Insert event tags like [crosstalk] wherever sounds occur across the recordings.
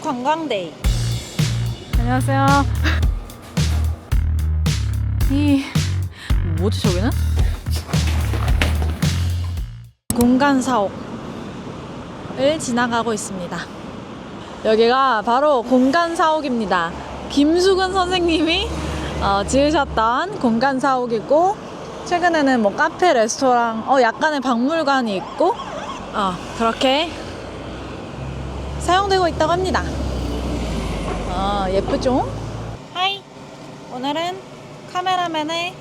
한국 관광데이. 안녕하세요. 이 뭐지 저기는? 공간 사옥을 지나가고 있습니다. 여기가 바로 공간 사옥입니다. 김수근 선생님이 어, 지으셨던 공간 사옥이고 최근에는 뭐 카페, 레스토랑, 어 약간의 박물관이 있고 어, 그렇게 사용되고 있다고 합니다. 어, 예쁘죠? 하이. 오늘은 카메라맨의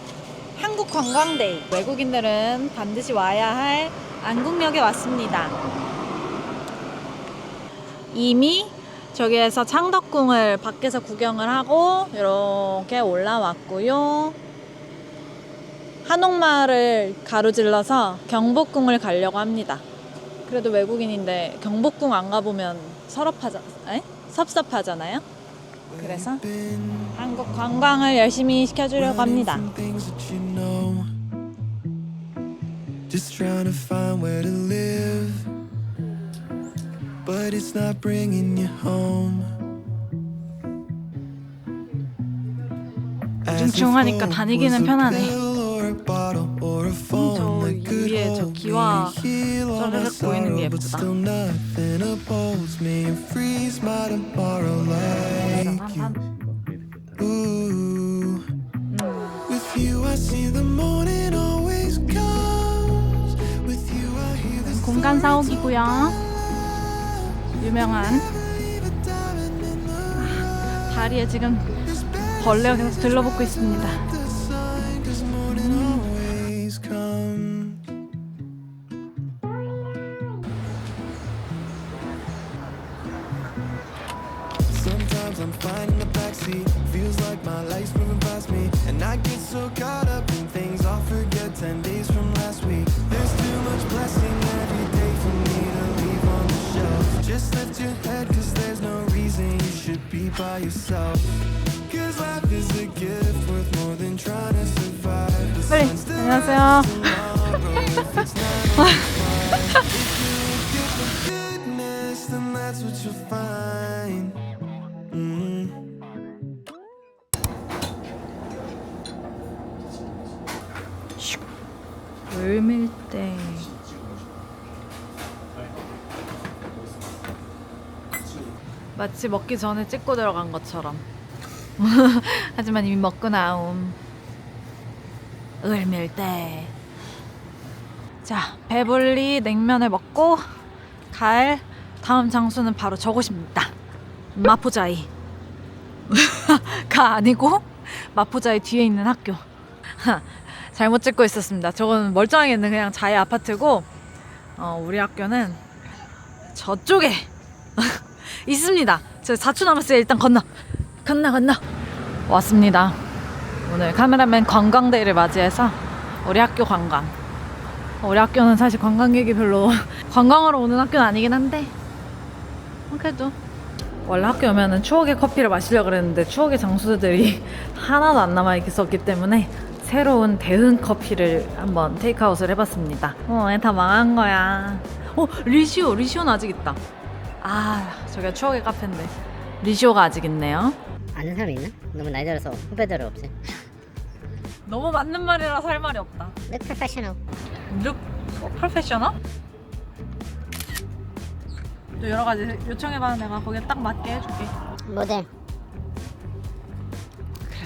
한국 관광데이. 외국인들은 반드시 와야 할 안국역에 왔습니다. 이미 저기에서 창덕궁을 밖에서 구경을 하고 이렇게 올라왔고요. 한옥마을을 가로질러서 경복궁을 가려고 합니다. 그래도 외국인인데 경복궁 안 가보면 서럽하자, 에? 섭섭하잖아요. 그래서 한국 관광을 열심히 시켜주려고 합니다. Things that you know. Just trying to find where to live. But it's not bringing you home. 좀 조용하니까 다니기는 편하네. 저 위에 저 기와 쩌르륵 보이는 게 예쁘다. Ooh. With you, I see the morning always comes. With you, I hear the 공간 사옥이고요. 유명한 아, 다리에 지금 벌레가 계속 들러붙고 있습니다. I get so caught up in things I'll forget 10 days from last week. There's too much blessing every day for me to leave on the shelf. Just lift your head, cause there's no reason you should be by yourself. Cause life is a gift worth more than trying to survive. The 빨리 sun's still 안녕하세요. tomorrow [laughs] if it's not on fire. If you look for goodness, then that's what you'll find. 물밀대. 마치 먹기 전에 찍고 들어간 것처럼. [laughs] 하지만 이미 먹고 나옴. 을밀대. 자, 배불리 냉면을 먹고 갈 다음 장소는 바로 저곳입니다. 마포자이. [laughs] 가 아니고 마포자이 뒤에 있는 학교. [laughs] 잘못 찍고 있었습니다. 저건 멀쩡하게 있는 그냥 자의 아파트고 어, 우리 학교는 저쪽에 [laughs] 있습니다. 저 4초 남았어요. 일단 건너. 건너 건너. 왔습니다. 오늘 카메라맨 관광데이를 맞이해서 우리 학교 관광. 우리 학교는 사실 관광객이 별로 [laughs] 관광하러 오는 학교는 아니긴 한데 어, 그래도 원래 학교 오면은 추억의 커피를 마시려고 그랬는데 추억의 장소들이 [laughs] 하나도 안 남아 있었기 때문에 새로운 대흥 커피를 한번 테이크아웃을 해봤습니다. 어, 다 망한 거야. 어, 리시오, 리시오는 아직 있다. 아, 저기가 추억의 카페인데. 리시오가 아직 있네요. 아는 사람 있나? 너무 나이 들어서 후배들 없지. 너무 맞는 말이라서 할 말이 없다. 내 프로페셔널. 룩 어, 프로페셔널? 또 여러 가지 요청해봐 내가 거기에 딱 맞게 해줄게. 모델.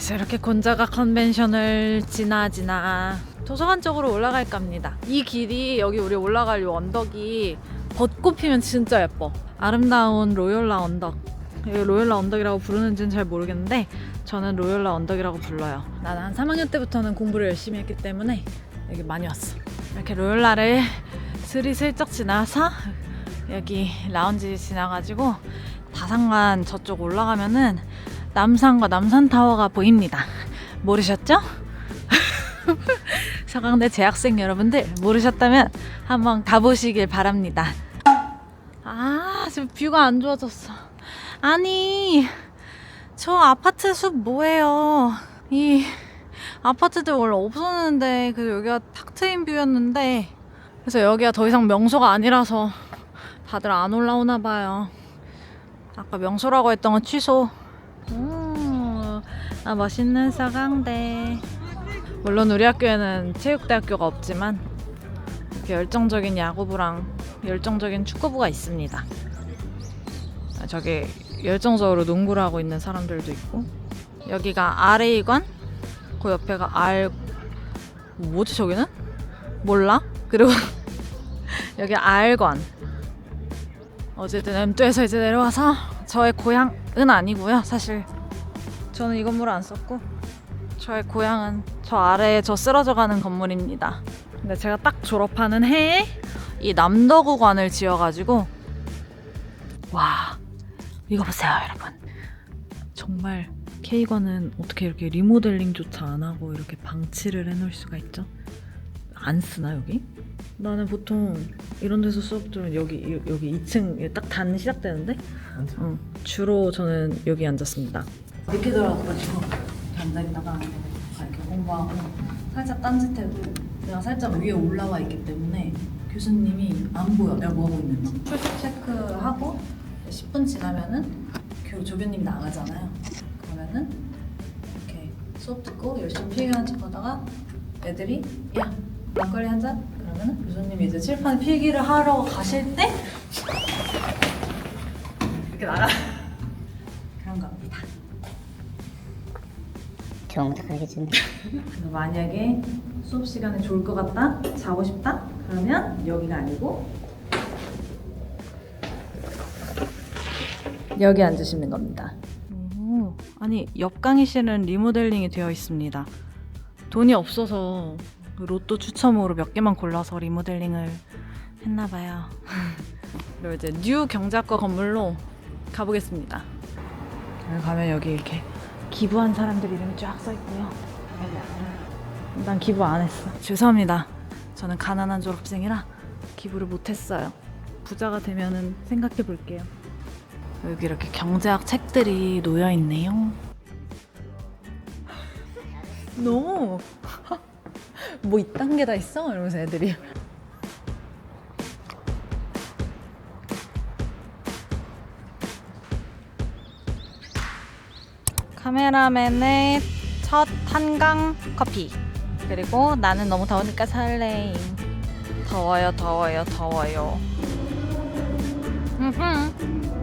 그래서 이렇게 곤자가 컨벤션을 지나 지나 도서관 쪽으로 올라갈까 합니다. 이 길이 여기 우리 올라갈 이 언덕이 벚꽃 피면 진짜 예뻐. 아름다운 로열라 언덕. 로열라 언덕이라고 부르는지는 잘 모르겠는데 저는 로열라 언덕이라고 불러요. 나는 한 3학년 때부터는 공부를 열심히 했기 때문에 여기 많이 왔어. 이렇게 로열라를 스리슬쩍 지나서 여기 라운지 지나가지고 다산관 저쪽 올라가면은 남산과 남산타워가 보입니다. 모르셨죠? [laughs] 서강대 재학생 여러분들 모르셨다면 한번 가보시길 바랍니다. 아, 지금 뷰가 안 좋아졌어. 아니, 저 아파트 숲 뭐예요? 이 아파트들 원래 없었는데 그 여기가 탁 트인 뷰였는데 그래서 여기가 더 이상 명소가 아니라서 다들 안 올라오나 봐요. 아까 명소라고 했던 건 취소. 음, 아 멋있는 사강대. 물론 우리 학교에는 체육대학교가 없지만 이렇게 열정적인 야구부랑 열정적인 축구부가 있습니다. 아, 저기 열정적으로 농구를 하고 있는 사람들도 있고 여기가 RA관 그 옆에가 R 뭐지 저기는? 몰라? 그리고 [laughs] 여기 R관 어쨌든 M2에서 이제 내려와서 저의 고향은 아니고요 사실 저는 이 건물을 안 썼고 저의 고향은 저 아래에 저 쓰러져가는 건물입니다 근데 제가 딱 졸업하는 해에 이 남덕우관을 지어가지고 와 이거 보세요 여러분 정말 K관은 어떻게 이렇게 리모델링조차 안 하고 이렇게 방치를 해놓을 수가 있죠? 안 쓰나 여기? 나는 보통 이런 데서 수업 들으면 여기 여기 2층 딱 단 시작되는데? 어, 주로 저는 여기 앉았습니다. 이렇게 들어가가지고 이렇게 앉아있다가 이렇게 공부하고 살짝 딴짓해도 내가 살짝 위에 올라와 있기 때문에 교수님이 안 보여. 내가 뭐 하고 있는 거 출석 체크하고 10분 지나면은 교 조교님이 나가잖아요. 그러면은 이렇게 수업 듣고 열심히 필기하는 척하다가 애들이 야 막걸리 한 잔? 그러면은 교수님이 이제 칠판 필기를 하러 가실 때 이렇게 나가 그런 겁니다 것도 가르쳐주네. 그래서 만약에 수업 시간에 좋을 것 같다, 자고 싶다, 그러면 여기가 아니고 여기 앉으시는 겁니다. 오, 아니 옆 강의실은 리모델링이 되어 있습니다. 돈이 없어서 그 로또 추첨으로 몇 개만 골라서 리모델링을 했나 봐요. [laughs] 그리고 이제 뉴 경작과 건물로 가보겠습니다. 여기 가면 여기 이렇게 기부한 사람들 이름이 쫙 써 있고요. 난 기부 안 했어. 죄송합니다. 저는 가난한 졸업생이라 기부를 못 했어요. 부자가 되면은 생각해 볼게요. 여기 이렇게 경제학 책들이 놓여 있네요. [laughs] 너무 뭐 이딴 게 다 있어? 이러면서 애들이 카메라맨의 첫 한강 커피 그리고 나는 너무 더우니까 설레임 더워요 더워요 더워요 음흠.